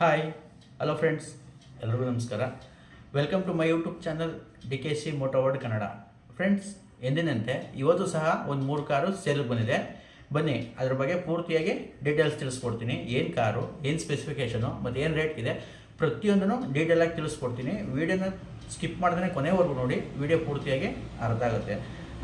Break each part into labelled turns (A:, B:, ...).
A: Hi hello friends ಎಲ್ರಿಗೂ ನಮಸ್ಕಾರ. Welcome to my YouTube channel D K C Motoworld Kannada friends ಎಂದಿನಂತೆ, ಇವತ್ತು ಸಹ ಒಂದು ಮೂರು ಕಾರು ಸೇಲ್ ಬಂದಿದೆ. ಬನ್ನಿ, ಅದ್ರ ಬಗ್ಗೆ ಪೂರ್ತಿಯಾಗಿ ಡೀಟೇಲ್ಸ್ ತಿಳಿಸ್ಕೊಡ್ತೀನಿ. ಏನು ಕಾರು, ಏನು ಸ್ಪೆಸಿಫಿಕೇಷನು ಮತ್ತು ಏನು ರೇಟ್ ಇದೆ, ಪ್ರತಿಯೊಂದನ್ನು ಡೀಟೇಲಾಗಿ ತಿಳಿಸ್ಕೊಡ್ತೀನಿ. ವೀಡಿಯೋನ ಸ್ಕಿಪ್ ಮಾಡಿದ್ರೆ ಕೊನೆವರೆಗೂ ನೋಡಿ. ವಿಡಿಯೋ ಪೂರ್ತಿಯಾಗಿ ಅರ್ಥ ಆಗುತ್ತೆ.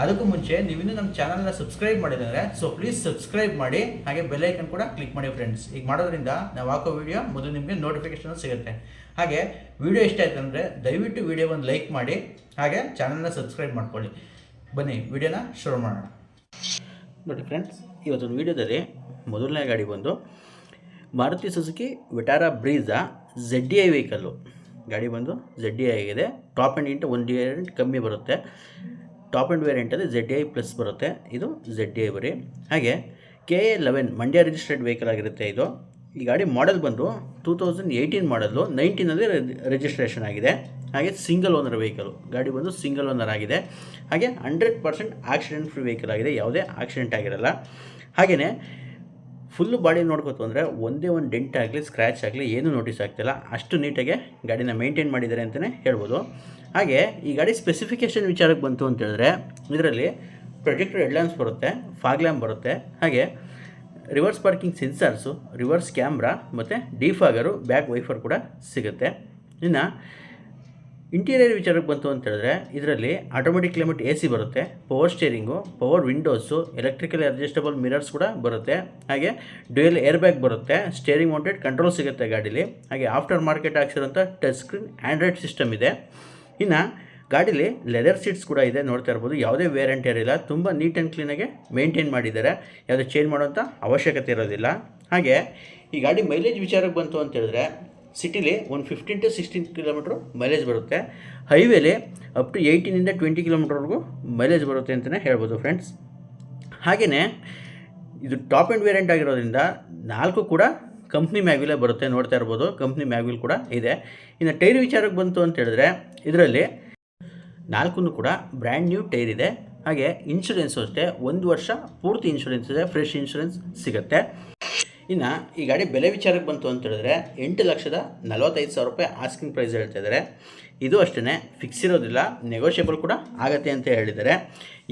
A: ಅದಕ್ಕೂ ಮುಂಚೆ ನೀವಿನ್ನೂ ನಮ್ಮ ಚಾನಲ್ನ ಸಬ್ಸ್ಕ್ರೈಬ್ ಮಾಡಿದ್ರೆ ಸೊ ಪ್ಲೀಸ್ ಸಬ್ಸ್ಕ್ರೈಬ್ ಮಾಡಿ, ಹಾಗೆ ಬೆಲ್ ಐಕನ್ ಕೂಡ ಕ್ಲಿಕ್ ಮಾಡಿ ಫ್ರೆಂಡ್ಸ್ ಈಗ ಮಾಡೋದ್ರಿಂದ ನಾವು ಹಾಕೋ ವಿಡಿಯೋ ಮೊದಲು ನಿಮಗೆ ನೋಟಿಫಿಕೇಶನ್ ಸಿಗುತ್ತೆ. ಹಾಗೆ ವಿಡಿಯೋ ಇಷ್ಟ ಆಯ್ತು ಅಂದರೆ ದಯವಿಟ್ಟು ವಿಡಿಯೋ ಒಂದು ಲೈಕ್ ಮಾಡಿ, ಹಾಗೆ ಚಾನಲ್ನ ಸಬ್ಸ್ಕ್ರೈಬ್ ಮಾಡ್ಕೊಳ್ಳಿ. ಬನ್ನಿ ವಿಡಿಯೋನ ಶುರು ಮಾಡೋಣ. ನೋಡಿ ಫ್ರೆಂಡ್ಸ್ ಇವತ್ತೊಂದು ವಿಡಿಯೋದಲ್ಲಿ ಮೊದಲನೇ ಗಾಡಿ ಬಂದು Maruti Suzuki Vitara Brezza Z D I vehicle ಗಾಡಿ ಬಂದು ಝೆಡ್ ಡಿ ಐ ಆಗಿದೆ. ಟಾಪ್ ಆ್ಯಂಡ್ ಇಂಟು ಒಂದು ಐ ಕಮ್ಮಿ ಬರುತ್ತೆ. Top end variant Z D I plus ಬರುತ್ತೆ. ಇದು ಝೆಡ್ ಐ ಬರೀ. ಹಾಗೆ K A eleven Mandya registered vehicle ಆಗಿರುತ್ತೆ ಇದು. ಈ ಗಾಡಿ ಮಾಡೆಲ್ ಬಂದು ಟೂ ತೌಸಂಡ್ ಏಯ್ಟೀನ್ ಮಾಡಲು ನೈನ್ಟೀನಲ್ಲಿ ರಿಜಿಸ್ಟ್ರೇಷನ್ ಆಗಿದೆ. ಹಾಗೆ ಸಿಂಗಲ್ ಓನರ್ ವೆಹಿಕಲ್ ಗಾಡಿ ಬಂದು ಸಿಂಗಲ್ ಓನರ್ ಆಗಿದೆ. ಹಾಗೆ hundred percent accident free vehicle ಆಗಿದೆ. ಯಾವುದೇ ಆಕ್ಸಿಡೆಂಟ್ ಆಗಿರಲ್ಲ. ಹಾಗೆಯೇ ಫುಲ್ಲು ಬಾಡಿ ನೋಡ್ಕೋತು ಅಂದರೆ ಒಂದೇ ಒಂದು ಡೆಂಟ್ ಆಗಲಿ ಸ್ಕ್ರ್ಯಾಚ್ ಆಗಲಿ, ಏನೂ ನೋಟಿಸ್ ಆಗ್ತಿಲ್ಲ. ಅಷ್ಟು ನೀಟಾಗಿ ಗಾಡಿನ ಮೇಂಟೈನ್ ಮಾಡಿದ್ದಾರೆ ಅಂತಲೇ ಹೇಳ್ಬೋದು. ಹಾಗೆ ಈ ಗಾಡಿ ಸ್ಪೆಸಿಫಿಕೇಷನ್ ವಿಚಾರಕ್ಕೆ ಬಂತು ಅಂತ ಹೇಳಿದ್ರೆ, ಇದರಲ್ಲಿ ಪ್ರೊಜೆಕ್ಟರ್ ಹೆಡ್ಲ್ಯಾಂಪ್ಸ್ ಬರುತ್ತೆ ಫಾಗ್ ಲ್ಯಾಂಪ್ ಬರುತ್ತೆ, ಹಾಗೆ reverse parking sensors reverse camera ಮತ್ತು ಡಿಫಾಗರು ಬ್ಯಾಕ್ ವೈಫರ್ ಕೂಡ ಸಿಗುತ್ತೆ. ಇನ್ನು ಇಂಟೀರಿಯರ್ ವಿಚಾರಕ್ಕೆ ಬಂತು ಅಂತ ಹೇಳಿದ್ರೆ, ಇದರಲ್ಲಿ ಆಟೋಮೆಟಿಕ್ ಕ್ಲೈಮೇಟ್ ಎ ಸಿ ಬರುತ್ತೆ power steering power windows electrical adjustable mirrors ಕೂಡ ಬರುತ್ತೆ, ಹಾಗೆ ಡ್ಯೂಯಲ್ ಏರ್ ಬ್ಯಾಗ್ ಬರುತ್ತೆ ಸ್ಟೇರಿಂಗ್ ಮೌಂಟೆಡ್ ಕಂಟ್ರೋಲ್ ಸಿಗುತ್ತೆ ಗಾಡೀಲಿ, ಹಾಗೆ ಆಫ್ಟರ್ ಮಾರ್ಕೆಟ್ ಹಾಕ್ಸಿರೋಂಥ ಟಚ್ ಸ್ಕ್ರೀನ್ ಆ್ಯಂಡ್ರಾಯ್ಡ್ ಸಿಸ್ಟಮ್ ಇದೆ. ಇನ್ನು ಗಾಡೀಲಿ ಲೆದರ್ ಸೀಟ್ಸ್ ಕೂಡ ಇದೆ, ನೋಡ್ತಾ ಇರ್ಬೋದು. ಯಾವುದೇ ವೇರಿಯಂಟ್ ಇರಲಿಲ್ಲ ತುಂಬ ನೀಟ್ ಆ್ಯಂಡ್ ಕ್ಲೀನಾಗೆ ಮೇಂಟೈನ್ ಮಾಡಿದ್ದಾರೆ. ಯಾವುದೇ ಚೇಂಜ್ ಮಾಡುವಂಥ ಅವಶ್ಯಕತೆ ಇರೋದಿಲ್ಲ. ಹಾಗೆ, ಈ ಗಾಡಿ ಮೈಲೇಜ್ ವಿಚಾರಕ್ಕೆ ಬಂತು ಅಂತ ಹೇಳಿದ್ರೆ ಸಿಟಿಲಿ ಒಂದು fifteen to sixteen kilometre mileage ಬರುತ್ತೆ. ಹೈವೇಲಿ ಅಪ್ ಟು ಏಯ್ಟೀನಿಂದ ಟ್ವೆಂಟಿ ಕಿಲೋಮೀಟ್ರ್ವರೆಗೂ ಮೈಲೇಜ್ ಬರುತ್ತೆ ಅಂತಲೇ ಹೇಳ್ಬೋದು ಫ್ರೆಂಡ್ಸ್ ಹಾಗೆಯೇ ಇದು ಟಾಪ್ ಆ್ಯಂಡ್ ವೇರಿಯಂಟ್ ಆಗಿರೋದ್ರಿಂದ ನಾಲ್ಕು ಕೂಡ ಕಂಪ್ನಿ ಮ್ಯಾಗ್ವಿಲೇ ಬರುತ್ತೆ, ನೋಡ್ತಾ ಇರ್ಬೋದು. ಕಂಪ್ನಿ ಮ್ಯಾಗ್ವಿಲ್ ಕೂಡ ಇದೆ. ಇನ್ನು ಟೈರ್ ವಿಚಾರಕ್ಕೆ ಬಂತು ಅಂತ ಹೇಳಿದ್ರೆ, ಇದರಲ್ಲಿ ನಾಲ್ಕು ಕೂಡ ಬ್ರ್ಯಾಂಡ್ ನ್ಯೂ ಟೈರ್ ಇದೆ. ಹಾಗೆ ಇನ್ಶೂರೆನ್ಸು ಅಷ್ಟೇ, ಒಂದು ವರ್ಷ ಪೂರ್ತಿ ಇನ್ಶೂರೆನ್ಸ್ ಇದೆ ಫ್ರೆಶ್ ಇನ್ಶೂರೆನ್ಸ್ ಸಿಗುತ್ತೆ. ಇನ್ನು ಈ ಗಾಡಿ ಬೆಲೆ ವಿಚಾರಕ್ಕೆ ಬಂತು ಅಂತ ಹೇಳಿದ್ರೆ ಎಂಟು ಲಕ್ಷದ ನಲವತ್ತೈದು ಸಾವಿರ ರೂಪಾಯಿ ಆಸ್ಕಿಂಗ್ ಪ್ರೈಸ್ ಹೇಳ್ತಾ ಇದ್ದಾರೆ. ಇದು ಅಷ್ಟೇ ಫಿಕ್ಸ್ ಇರೋದಿಲ್ಲ ನೆಗೋಷಿಯೇಬಲ್ ಕೂಡ ಆಗತ್ತೆ ಅಂತ ಹೇಳಿದ್ದಾರೆ.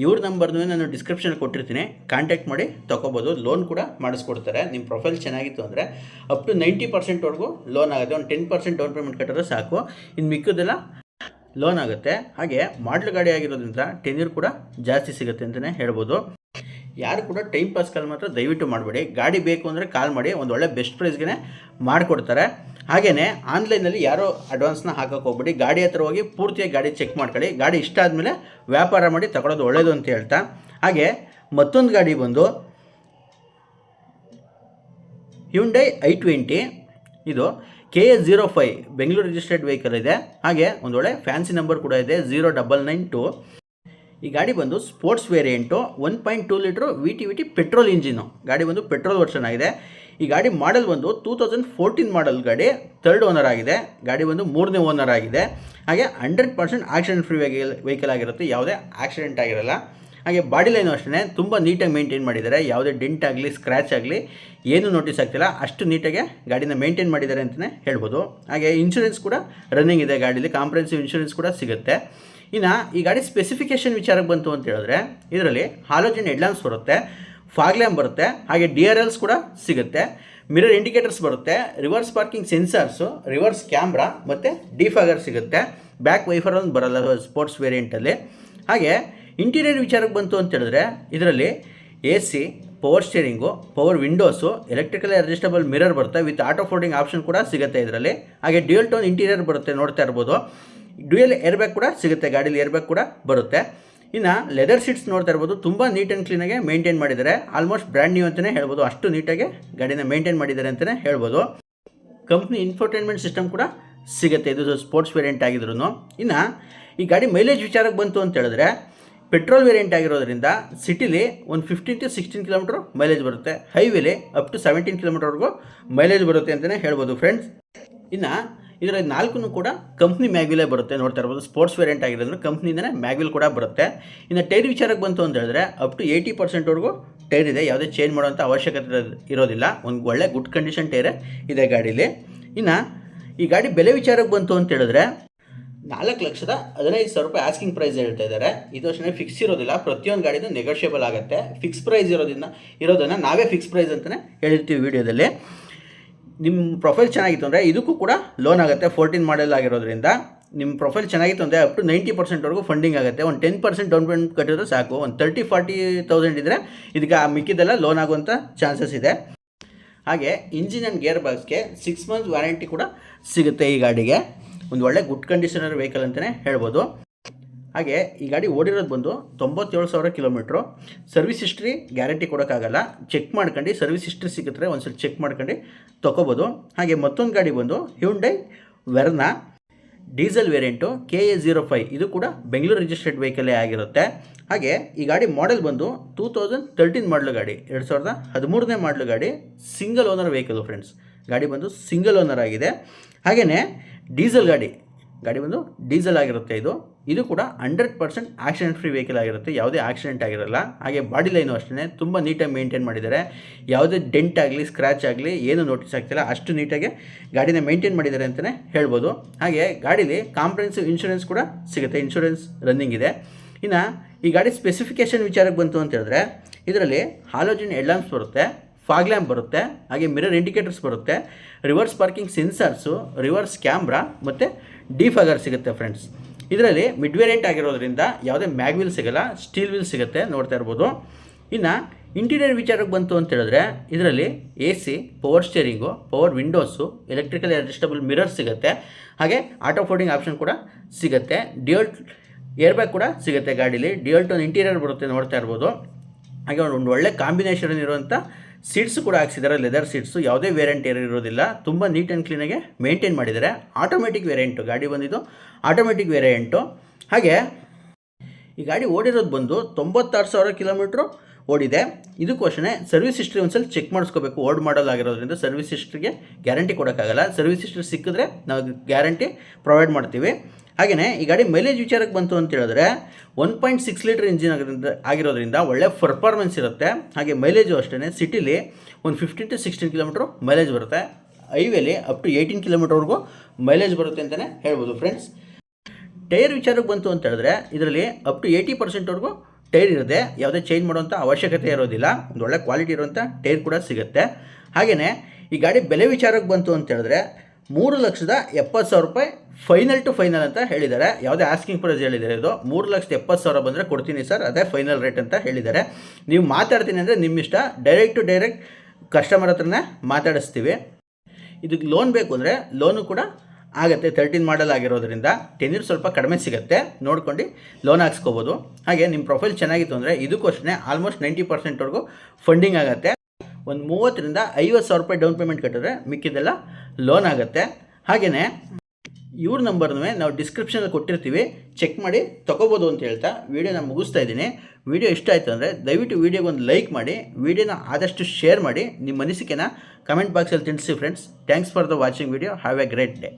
A: ಇವ್ರ ನಂಬರ್ನು ನಾನು ಡಿಸ್ಕ್ರಿಪ್ಷನ್ ಕೊಟ್ಟಿರ್ತೀನಿ ಕಾಂಟ್ಯಾಕ್ಟ್ ಮಾಡಿ ತೊಗೋಬೋದು ಲೋನ್ ಕೂಡ ಮಾಡಿಸ್ಕೊಡ್ತಾರೆ. ನಿಮ್ಮ ಪ್ರೊಫೈಲ್ ಚೆನ್ನಾಗಿತ್ತು ಅಂದರೆ ಅಪ್ ಟು ನೈಂಟಿ ಪರ್ಸೆಂಟ್ವರೆಗೂ ಲೋನ್ ಆಗುತ್ತೆ. ಒಂದು ಟೆನ್ ಪರ್ಸೆಂಟ್ ಡೌನ್ ಪೇಮೆಂಟ್ ಕಟ್ಟಿದ್ರೆ ಸಾಕು. ಇನ್ನು ಮಿಕ್ಕದೆಲ್ಲ ಲೋನ್ ಆಗುತ್ತೆ. ಹಾಗೆ ಮಾಡಲ್ ಗಾಡಿ ಆಗಿರೋದ್ರಿಂದ ಟೆನ್ಯೂರ್ ಕೂಡ ಜಾಸ್ತಿ ಸಿಗುತ್ತೆ ಅಂತಲೇ ಹೇಳ್ಬೋದು. ಯಾರು ಕೂಡ ಟೈಮ್ ಪಾಸ್ ಕಾಲ್ ಮಾತ್ರ ದಯವಿಟ್ಟು ಮಾಡಬೇಡಿ. ಗಾಡಿ ಬೇಕು ಅಂದರೆ ಕಾಲ್ ಮಾಡಿ, ಒಂದು ಒಳ್ಳೆ ಬೆಸ್ಟ್ ಪ್ರೈಸ್ಗೆ ಮಾಡಿಕೊಡ್ತಾರೆ. ಹಾಗೆಯೇ ಆನ್ಲೈನಲ್ಲಿ ಯಾರೋ ಅಡ್ವಾನ್ಸ್ನ ಹಾಕೋಕೆ ಹೋಗ್ಬಿಡಿ. ಗಾಡಿ ಹತ್ರ ಹೋಗಿ ಪೂರ್ತಿಯಾಗಿ ಗಾಡಿ ಚೆಕ್ ಮಾಡ್ಕೊಳ್ಳಿ. ಗಾಡಿ ಇಷ್ಟ ಆದಮೇಲೆ ವ್ಯಾಪಾರ ಮಾಡಿ ತಗೊಳ್ಳೋದು ಒಳ್ಳೆಯದು ಅಂತ ಹೇಳ್ತಾ. ಹಾಗೆ ಮತ್ತೊಂದು ಗಾಡಿ ಬಂದು ಹ್ಯುಂಡೈ ಐ ಟ್ವೆಂಟಿ ಇದು K A zero five Bengaluru registered vehicle ಇದೆ. ಹಾಗೆ ಒಂದು ಒಳ್ಳೆ ಫ್ಯಾನ್ಸಿ ನಂಬರ್ ಕೂಡ ಇದೆ ಝೀರೋ ಡಬಲ್ ನೈನ್ ಟು ಈ ಗಾಡಿ ಬಂದು sports variant one point two litre V T V T petrol engine ಗಾಡಿ ಬಂದು ಪೆಟ್ರೋಲ್ ವರ್ಷನ್ ಆಗಿದೆ. ಈ ಗಾಡಿ ಮಾಡೆಲ್ ಬಂದು ಟೂ ತೌಸಂಡ್ ಫೋರ್ಟೀನ್ ಮಾಡೆಲ್ ಗಾಡಿ ಥರ್ಡ್ ಓನರ್ ಆಗಿದೆ. ಗಾಡಿ ಬಂದು ಮೂರನೇ ಓನರ್ ಆಗಿದೆ. ಹಾಗೆ hundred percent accident free vehicle vehicle ಆಗಿರುತ್ತೆ. ಯಾವುದೇ ಆಕ್ಸಿಡೆಂಟ್ ಆಗಿರಲ್ಲ. ಹಾಗೆ ಬಾಡಿ ಲೈನು ಅಷ್ಟೇ ತುಂಬ ನೀಟಾಗಿ ಮೇಂಟೈನ್ ಮಾಡಿದ್ದಾರೆ. ಯಾವುದೇ ಡೆಂಟ್ ಆಗಲಿ ಸ್ಕ್ರ್ಯಾಚ್ ಆಗಲಿ, ಏನೂ ನೋಟಿಸ್ ಆಗ್ತಿಲ್ಲ. ಅಷ್ಟು ನೀಟಾಗಿ ಗಾಡಿನ ಮೇಂಟೈನ್ ಮಾಡಿದ್ದಾರೆ ಅಂತಲೇ ಹೇಳ್ಬೋದು. ಹಾಗೆ ಇನ್ಶೂರೆನ್ಸ್ ಕೂಡ ರನ್ನಿಂಗ್ ಇದೆ ಗಾಡೀಲಿ. ಕಾಂಪ್ರೆನ್ಸಿವ್ ಇನ್ಶೂರೆನ್ಸ್ ಕೂಡ ಸಿಗುತ್ತೆ. ಇನ್ನು ಈ ಗಾಡಿ ಸ್ಪೆಸಿಫಿಕೇಷನ್ ವಿಚಾರಕ್ಕೆ ಬಂತು ಅಂತ ಹೇಳಿದ್ರೆ, ಇದರಲ್ಲಿ ಹಾಲೋಜನ್ ಹೆಡ್ಲ್ಯಾಂಪ್ಸ್ ಬರುತ್ತೆ ಫಾಗ್ಲ್ಯಾಂಪ್ ಬರುತ್ತೆ, ಹಾಗೆ ಡಿ ಆರ್ ಎಲ್ಸ್ ಕೂಡ ಸಿಗುತ್ತೆ. ಮಿರರ್ ಇಂಡಿಕೇಟರ್ಸ್ ಬರುತ್ತೆ reverse parking sensors reverse camera ಮತ್ತು ಡಿಫಾಗರ್ ಸಿಗುತ್ತೆ. ಬ್ಯಾಕ್ ವೈಫರ್ ಒಂದು ಬರಲ್ಲ ಸ್ಪೋರ್ಟ್ಸ್ ವೇರಿಯಂಟಲ್ಲಿ ಹಾಗೆ ಇಂಟೀರಿಯರ್ ವಿಚಾರಕ್ಕೆ ಬಂತು ಅಂತ ಹೇಳಿದ್ರೆ, ಇದರಲ್ಲಿ A C power steering power windows electrically adjustable mirror ಬರುತ್ತೆ ವಿತ್ ಆಟೋ ಫೋಲ್ಡಿಂಗ್ ಆಪ್ಷನ್ ಕೂಡ ಸಿಗುತ್ತೆ ಇದರಲ್ಲಿ. ಹಾಗೆ ಡ್ಯೂಯಲ್ ಟೋನ್ ಇಂಟೀರಿಯರ್ ಬರುತ್ತೆ, ನೋಡ್ತಾ ಇರ್ಬೋದು. ಡ್ಯೂಯಲ್ ಏರ್ ಬ್ಯಾಗ್ ಕೂಡ ಸಿಗುತ್ತೆ, ಗಾಡೀಲಿ ಏರ್ ಬ್ಯಾಗ್ ಕೂಡ ಬರುತ್ತೆ. ಇನ್ನು ಲೆದರ್ ಸೀಟ್ಸ್ ನೋಡ್ತಾ ಇರ್ಬೋದು, ತುಂಬ ನೀಟ್ ಆ್ಯಂಡ್ ಕ್ಲೀನಾಗೆ ಮೇಂಟೈನ್ ಮಾಡಿದ್ದಾರೆ. ಆಲ್ಮೋಸ್ಟ್ ಬ್ರ್ಯಾಂಡ್ ನ್ಯೂ ಅಂತಲೇ ಹೇಳ್ಬೋದು, ಅಷ್ಟು ನೀಟಾಗಿ ಗಾಡಿನ ಮೇಂಟೈನ್ ಮಾಡಿದ್ದಾರೆ ಅಂತಲೇ ಹೇಳ್ಬೋದು. ಕಂಪ್ನಿ ಇನ್ಫೋಟೈನ್ಮೆಂಟ್ ಸಿಸ್ಟಮ್ ಕೂಡ ಸಿಗುತ್ತೆ, ಇದು ಸ್ಪೋರ್ಟ್ಸ್ ವೇರಿಯಂಟ್ ಆಗಿದ್ರು ಇನ್ನು ಈ ಗಾಡಿ ಮೈಲೇಜ್ ವಿಚಾರಕ್ಕೆ ಬಂತು ಅಂತ ಹೇಳಿದ್ರೆ ಪೆಟ್ರೋಲ್ ವೇರಿಯಂಟ್ ಆಗಿರೋದ್ರಿಂದ ಸಿಟಿಲಿ ಒಂದು fifteen to sixteen kilometre mileage ಬರುತ್ತೆ. ಹೈವೇಲಿ ಅಪ್ ಟು ಸೆವೆಂಟೀನ್ ಕಿಲೋಮೀಟರ್ವರೆಗೂ ಮೈಲೇಜ್ ಬರುತ್ತೆ ಅಂತಲೇ ಹೇಳ್ಬೋದು ಫ್ರೆಂಡ್ಸ್ ಇನ್ನು ಇದರ ನಾಲ್ಕು ಕೂಡ ಕಂಪ್ನಿ ಮ್ಯಾಗ್ವಿಲೇ ಬರುತ್ತೆ. ನೋಡ್ತಾ ಇರ್ಬೋದು ಸ್ಪೋರ್ಟ್ಸ್ ವೇರಿಯಂಟ್ ಆಗಿರೋದ್ರಿಂದ ಕಂಪ್ನಿಯಿಂದನೇ ಮ್ಯಾಗ್ವಿಲ್ ಕೂಡ ಬರುತ್ತೆ. ಇನ್ನು ಟೈರ್ ವಿಚಾರಕ್ಕೆ ಬಂತು ಅಂತ ಹೇಳಿದ್ರೆ ಅಪ್ ಟು ಏಯ್ಟಿ ಪರ್ಸೆಂಟ್ವರೆಗೂ ಟೈರ್ ಇದೆ. ಯಾವುದೇ ಚೇಂಜ್ ಮಾಡುವಂಥ ಅವಶ್ಯಕತೆ ಇರೋದಿಲ್ಲ. ಒಂದು ಒಳ್ಳೆ ಗುಡ್ ಕಂಡೀಷನ್ ಟೈರ್ ಇದೆ ಗಾಡೀಲಿ. ಇನ್ನು ಈ ಗಾಡಿ ಬೆಲೆ ವಿಚಾರಕ್ಕೆ ಬಂತು ಅಂತ ಹೇಳಿದ್ರೆ, ನಾಲ್ಕು ಲಕ್ಷದ ಹದಿನೈದು ಸಾವಿರ ರೂಪಾಯಿ ಆಸ್ಕಿಂಗ್ ಪ್ರೈಸ್ ಹೇಳ್ತಾ ಇದ್ದಾರೆ. ಇದು ಅಷ್ಟೇ ಫಿಕ್ಸ್ ಇರೋದಿಲ್ಲ. ಪ್ರತಿಯೊಂದು ಗಾಡಿನೂ ನೆಗೋಷಿಯಬಲ್ ಆಗುತ್ತೆ. ಫಿಕ್ಸ್ ಪ್ರೈಸ್ ಇರೋದನ್ನ ಇರೋದನ್ನು ನಾವೇ ಫಿಕ್ಸ್ ಪ್ರೈಸ್ ಅಂತಲೇ ಹೇಳಿರ್ತೀವಿ ವಿಡಿಯೋದಲ್ಲಿ ನಿಮ್ಮ ಪ್ರೊಫೈಲ್ ಚೆನ್ನಾಗಿತ್ತು ಅಂದರೆ ಇದಕ್ಕೂ ಕೂಡ ಲೋನ್ ಆಗುತ್ತೆ ಫೋರ್ಟೀನ್ ಮಾಡೆಲ್ ಆಗಿರೋದ್ರಿಂದ. ನಿಮ್ಮ ಪ್ರೊಫೈಲ್ ಚೆನ್ನಾಗಿತ್ತು ಅಂದರೆ ಅಪ್ ಟು ನೈಂಟಿ ಪರ್ಸೆಂಟ್ವರೆಗೂ ಫಂಡಿಂಗ್ ಆಗುತ್ತೆ. ಒಂದು ಟೆನ್ ಪರ್ಸೆಂಟ್ ಡೌನ್ ಪೇಮೆಂಟ್ ಕಟ್ಟಿದ್ರೆ ಸಾಕು. ಒಂದು ತರ್ಟಿ ಫಾರ್ಟಿ ತೌಸಂಡ್ ಇದ್ದರೆ ಇದಕ್ಕೆ ಆ ಮಿಕ್ಕಿದೆಲ್ಲ ಲೋನ್ ಆಗುವಂಥ ಚಾನ್ಸಸ್ ಇದೆ. ಹಾಗೆ ಇಂಜಿನ್ ಆ್ಯಂಡ್ ಗೇರ್ ಬಾಕ್ಸ್ಗೆ ಸಿಕ್ಸ್ ಮಂತ್ಸ್ ವ್ಯಾರಂಟಿ ಕೂಡ ಸಿಗುತ್ತೆ ಈ ಗಾಡಿಗೆ. ಒಂದು ಒಳ್ಳೆ ಗುಡ್ ಕಂಡೀಷನರ್ ವೆಹಿಕಲ್ ಅಂತಲೇ ಹೇಳ್ಬೋದು. ಹಾಗೆ ಈ ಗಾಡಿ ಓಡಿರೋದು ಬಂದು ತೊಂಬತ್ತೇಳು ಸಾವಿರ ಕಿಲೋಮೀಟ್ರು. ಸರ್ವಿಸ್ ಹಿಸ್ಟ್ರಿ ಗ್ಯಾರಂಟಿ ಕೊಡೋಕ್ಕಾಗಲ್ಲ. ಚೆಕ್ ಮಾಡ್ಕೊಂಡು, ಸರ್ವಿಸ್ ಹಿಸ್ಟ್ರಿ ಸಿಗುತ್ತೆ ಒಂದ್ಸಲ ಚೆಕ್ ಮಾಡ್ಕೊಂಡು ತೊಗೋಬೋದು. ಹಾಗೆ ಮತ್ತೊಂದು ಗಾಡಿ ಬಂದು Hyundai Verna diesel variant K A zero five ಇದು ಕೂಡ ಬೆಂಗಳೂರು ರಿಜಿಸ್ಟರ್ಡ್ ವೆಹಿಕಲೇ ಆಗಿರುತ್ತೆ. ಹಾಗೆ ಈ ಗಾಡಿ ಮಾಡೆಲ್ ಬಂದು ಟೂ ತೌಸಂಡ್ ತರ್ಟೀನ್ ಮಾಡಲು ಗಾಡಿ, ಎರಡು ಸಾವಿರದ ಹದಿಮೂರನೇ ಮಾಡಲು ಗಾಡಿ ಸಿಂಗಲ್ ಓನರ್ ವೆಹಿಕಲ್ ಫ್ರೆಂಡ್ಸ್ ಗಾಡಿ ಬಂದು ಸಿಂಗಲ್ ಓನರ್ ಆಗಿದೆ. ಹಾಗೆಯೇ ಡೀಸೆಲ್ ಗಾಡಿ ಗಾಡಿ ಬಂದು ಡೀಸೆಲ್ ಆಗಿರುತ್ತೆ ಇದು. ಇದು ಕೂಡ hundred percent accident free vehicle ಆಗಿರುತ್ತೆ. ಯಾವುದೇ ಆಕ್ಸಿಡೆಂಟ್ ಆಗಿರಲ್ಲ. ಹಾಗೆ ಬಾಡಿ ಲೈನು ಅಷ್ಟೇ ತುಂಬ ನೀಟಾಗಿ ಮೇಂಟೈನ್ ಮಾಡಿದ್ದಾರೆ. ಯಾವುದೇ ಡೆಂಟ್ ಆಗಲಿ, ಸ್ಕ್ರ್ಯಾಚ್ ಆಗಲಿ, ಏನು ನೋಟಿಸ್ ಆಗ್ತಿಲ್ಲ. ಅಷ್ಟು ನೀಟಾಗಿ ಗಾಡಿನ ಮೇಂಟೈನ್ ಮಾಡಿದ್ದಾರೆ ಅಂತಲೇ ಹೇಳ್ಬೋದು. ಹಾಗೆ ಗಾಡೀಲಿ ಕಾಂಪ್ರೆನ್ಸಿವ್ ಇನ್ಶೂರೆನ್ಸ್ ಕೂಡ ಸಿಗುತ್ತೆ. ಇನ್ಶೂರೆನ್ಸ್ ರನ್ನಿಂಗ್ ಇದೆ. ಇನ್ನು ಈ ಗಾಡಿ ಸ್ಪೆಸಿಫಿಕೇಷನ್ ವಿಚಾರಕ್ಕೆ ಬಂತು ಅಂತ ಹೇಳಿದ್ರೆ, ಇದರಲ್ಲಿ ಹಾಲೋಜಿನ್ ಲ್ಯಾಂಪ್ಸ್ ಬರುತ್ತೆ. ಫಾಗ್ ಲ್ಯಾಂಪ್ ಬರುತ್ತೆ, ಹಾಗೆ ಮಿರರ್ ಇಂಡಿಕೇಟರ್ಸ್ ಬರುತ್ತೆ reverse parking sensors reverse camera ಮತ್ತು ಡಿಫಾಗರ್ ಸಿಗುತ್ತೆ ಫ್ರೆಂಡ್ಸ್ ಇದರಲ್ಲಿ ಮಿಡ್ ವೇರಿಯಂಟ್ ಆಗಿರೋದ್ರಿಂದ ಯಾವುದೇ ಮ್ಯಾಗ್ ವೀಲ್ ಸಿಗಲ್ಲ ಸ್ಟೀಲ್ ವೀಲ್ ಸಿಗುತ್ತೆ, ನೋಡ್ತಾ ಇರ್ಬೋದು. ಇನ್ನು ಇಂಟೀರಿಯರ್ ವಿಚಾರಕ್ಕೆ ಬಂತು ಅಂತ ಹೇಳಿದ್ರೆ, ಇದರಲ್ಲಿ A C power steering power windows electrical adjustable mirror ಸಿಗುತ್ತೆ. ಹಾಗೆ ಆಟೋ ಫೋಲ್ಡಿಂಗ್ ಆಪ್ಷನ್ ಕೂಡ ಸಿಗುತ್ತೆ. ಡಿಯೋಲ್ ಏರ್ ಬ್ಯಾಗ್ ಕೂಡ ಸಿಗುತ್ತೆ ಗಾಡೀಲಿ. ಡಿಯೋಲ್ ಟೋನ್ ಇಂಟೀರಿಯರ್ ಬರುತ್ತೆ, ನೋಡ್ತಾ ಇರ್ಬೋದು. ಹಾಗೆ ಒಂದು ಒಳ್ಳೆ ಕಾಂಬಿನೇಷನ್ ಇರುವಂಥ ಸೀಟ್ಸು ಕೂಡ ಹಾಕ್ಸಿದ್ದಾರೆ ಲೆದರ್ ಸೀಟ್ಸು ಯಾವುದೇ ವೇರಿಯಂಟ್ ಇರೋದಿಲ್ಲ. ತುಂಬ ನೀಟ್ ಆ್ಯಂಡ್ ಕ್ಲೀನಾಗೆ ಮೇಂಟೈನ್ ಮಾಡಿದ್ದಾರೆ ಆಟೋಮೆಟಿಕ್ ವೇರಿಯಂಟು ಗಾಡಿ ಬಂದಿದ್ದು ಆಟೋಮೆಟಿಕ್ ವೇರಿಯಂಟು ಹಾಗೆ ಈ ಗಾಡಿ ಓಡಿರೋದು ಬಂದು ತೊಂಬತ್ತಾರು ಸಾವಿರ ಕಿಲೋಮೀಟ್ರು ಓಡಿದೆ. ಇದಕ್ಕೂ ಸರ್ವಿಸ್ ಹಿಸ್ಟ್ರಿ ಒಂದ್ಸಲ ಚೆಕ್ ಮಾಡಿಸ್ಕೋಬೇಕು. ಓಲ್ಡ್ ಮಾಡಲ್ ಆಗಿರೋದ್ರಿಂದ ಸರ್ವಿಸ್ ಹಿಸ್ಟ್ರಿಗೆ ಗ್ಯಾರಂಟಿ ಕೊಡೋಕ್ಕಾಗಲ್ಲ. ಸರ್ವಿಸ್ ಹಿಸ್ಟ್ರಿ ಸಿಕ್ಕಿದ್ರೆ ನಾವು ಗ್ಯಾರಂಟಿ ಪ್ರೊವೈಡ್ ಮಾಡ್ತೀವಿ. ಹಾಗೆಯೇ ಈ ಗಾಡಿ ಮೈಲೇಜ್ ವಿಚಾರಕ್ಕೆ ಬಂತು ಅಂತ ಹೇಳಿದ್ರೆ one point six litre engine ಆಗಿರೋದ್ರಿಂದ ಆಗಿರೋದ್ರಿಂದ ಒಳ್ಳೆ ಪರ್ಫಾರ್ಮೆನ್ಸ್ ಇರುತ್ತೆ. ಹಾಗೆ ಮೈಲೇಜು ಅಷ್ಟೇ ಸಿಟಿಲಿ ಒಂದು fifteen to sixteen kilometre mileage ಬರುತ್ತೆ. ಹೈವೇಲಿ ಅಪ್ ಟು ಏಯ್ಟೀನ್ ಕಿಲೋಮೀಟರ್ವರೆಗೂ ಮೈಲೇಜ್ ಬರುತ್ತೆ ಅಂತಲೇ ಹೇಳ್ಬೋದು ಫ್ರೆಂಡ್ಸ್ ಟೈರ್ ವಿಚಾರಕ್ಕೆ ಬಂತು ಅಂತ ಹೇಳಿದ್ರೆ ಇದರಲ್ಲಿ ಅಪ್ ಟು ಏಯ್ಟಿ ಪರ್ಸೆಂಟ್ವರೆಗೂ ಟೈರ್ ಇರುತ್ತೆ. ಯಾವುದೇ ಚೇಂಜ್ ಮಾಡುವಂಥ ಅವಶ್ಯಕತೆ ಇರೋದಿಲ್ಲ. ಒಂದು ಒಳ್ಳೆ ಕ್ವಾಲಿಟಿ ಇರುವಂಥ ಟೈರ್ ಕೂಡ ಸಿಗುತ್ತೆ. ಹಾಗೆಯೇ ಈ ಗಾಡಿ ಬೆಲೆ ವಿಚಾರಕ್ಕೆ ಬಂತು ಅಂತ ಹೇಳಿದ್ರೆ ಮೂರು ಲಕ್ಷದ ಎಪ್ಪತ್ತು ಸಾವಿರ ರೂಪಾಯಿ ಫೈನಲ್ ಟು ಫೈನಲ್ ಅಂತ ಹೇಳಿದ್ದಾರೆ. ಯಾವುದೇ ಆಸ್ಕಿಂಗ್ ಪ್ರೈಸ್ ಹೇಳಿದ್ದಾರೆ ಇದು ಮೂರು ಲಕ್ಷದ ಎಪ್ಪತ್ತು ಸಾವಿರ ಬಂದರೆ ಕೊಡ್ತೀನಿ ಸರ್ ಅದೇ ಫೈನಲ್ ರೇಟ್ ಅಂತ ಹೇಳಿದ್ದಾರೆ. ನೀವು ಮಾತಾಡ್ತೀನಿ ಅಂದರೆ ನಿಮ್ಮ ಇಷ್ಟ ಡೈರೆಕ್ಟ್ ಟು ಡೈರೆಕ್ಟ್ ಕಸ್ಟಮರ್ ಹತ್ರನೇ ಮಾತಾಡಿಸ್ತೀವಿ. ಇದಕ್ಕೆ ಲೋನ್ ಬೇಕು ಅಂದರೆ ಲೋನು ಕೂಡ ಆಗುತ್ತೆ. ತರ್ಟೀನ್ ಮಾಡಲ್ ಆಗಿರೋದ್ರಿಂದ ಟೆನ್ಯೂರ್ ಸ್ವಲ್ಪ ಕಡಿಮೆ ಸಿಗುತ್ತೆ. ನೋಡ್ಕೊಂಡು ಲೋನ್ ಹಾಕ್ಸ್ಕೋಬೋದು. ಹಾಗೆ ನಿಮ್ಮ ಪ್ರೊಫೈಲ್ ಚೆನ್ನಾಗಿತ್ತು ಅಂದರೆ ಇದಕ್ಕೂ ಆಲ್ಮೋಸ್ಟ್ ನೈಂಟಿ ಪರ್ಸೆಂಟ್ವರೆಗೂ ಫಂಡಿಂಗ್ ಆಗುತ್ತೆ. ಒಂದು ಮೂವತ್ತರಿಂದ ಐವತ್ತು ಸಾವಿರ ರೂಪಾಯಿ ಡೌನ್ ಪೇಮೆಂಟ್ ಕಟ್ಟಿದ್ರೆ ಮಿಕ್ಕಿದೆಲ್ಲ ಲೋನ್ ಆಗುತ್ತೆ. ಹಾಗೆಯೇ ಇವ್ರ ನಂಬರ್ನೂ ನಾವು ಡಿಸ್ಕ್ರಿಪ್ಷನಲ್ಲಿ ಕೊಟ್ಟಿರ್ತೀವಿ. ಚೆಕ್ ಮಾಡಿ ತೊಗೋಬೋದು ಅಂತ ಹೇಳ್ತಾ ವೀಡಿಯೋನ ಮುಗಿಸ್ತಾ ಇದ್ದೀನಿ. ವೀಡಿಯೋ ಇಷ್ಟ ಆಯಿತು ಅಂದರೆ ದಯವಿಟ್ಟು ವೀಡಿಯೋಗೆ ಒಂದು ಲೈಕ್ ಮಾಡಿ ವೀಡಿಯೋನ ಆದಷ್ಟು ಶೇರ್ ಮಾಡಿ, ನಿಮ್ಮ ಅನಿಸಿಕೆನ ಕಮೆಂಟ್ ಬಾಕ್ಸಲ್ಲಿ ತಿಳಿಸಿ friends thanks for the watching video have a great day